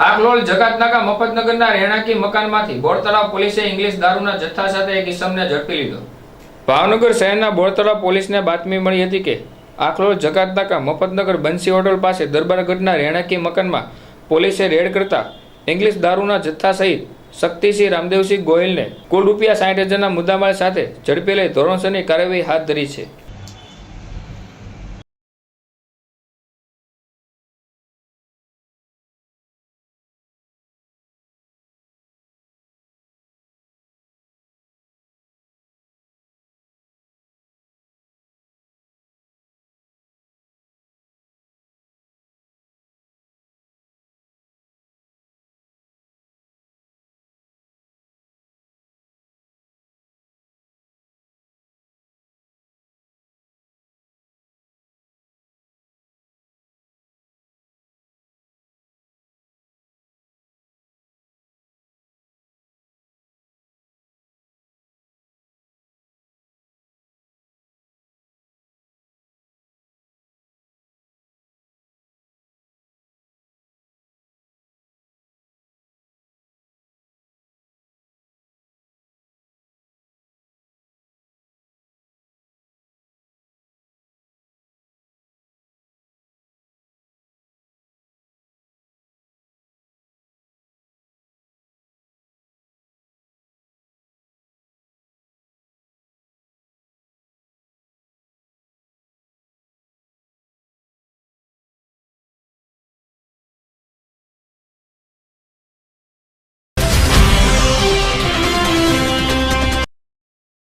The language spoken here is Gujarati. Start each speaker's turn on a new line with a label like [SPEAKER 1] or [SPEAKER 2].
[SPEAKER 1] આકલોલ જકાતનાકા, મફતનગરના રહેણાંકી મકાનમાંથી બોરતળાવ પોલીસે ઇંગ્લિશ દારૂના જથ્થા સાથે એક ઇસમને ઝડપી લીધો. ભાવનગર શહેરના બોરતળાવ પોલીસને બાતમી મળી હતી કે આકલોલ જકાતનાકા, મફતનગર, બંસી હોટલ પાસે દરબારગઢના રહેણાંકી મકાનમાં પોલીસે રેડ કરતા ઇંગ્લિશ દારૂના જથ્થા સહિત શક્તિસિંહ રામદેવસિંહ ગોયલને કુલ રૂપિયા સાઠ હજારના મુદ્દામાલ સાથે ઝડપી લઈ ધોરણસરની કાર્યવાહી હાથ ધરી છે.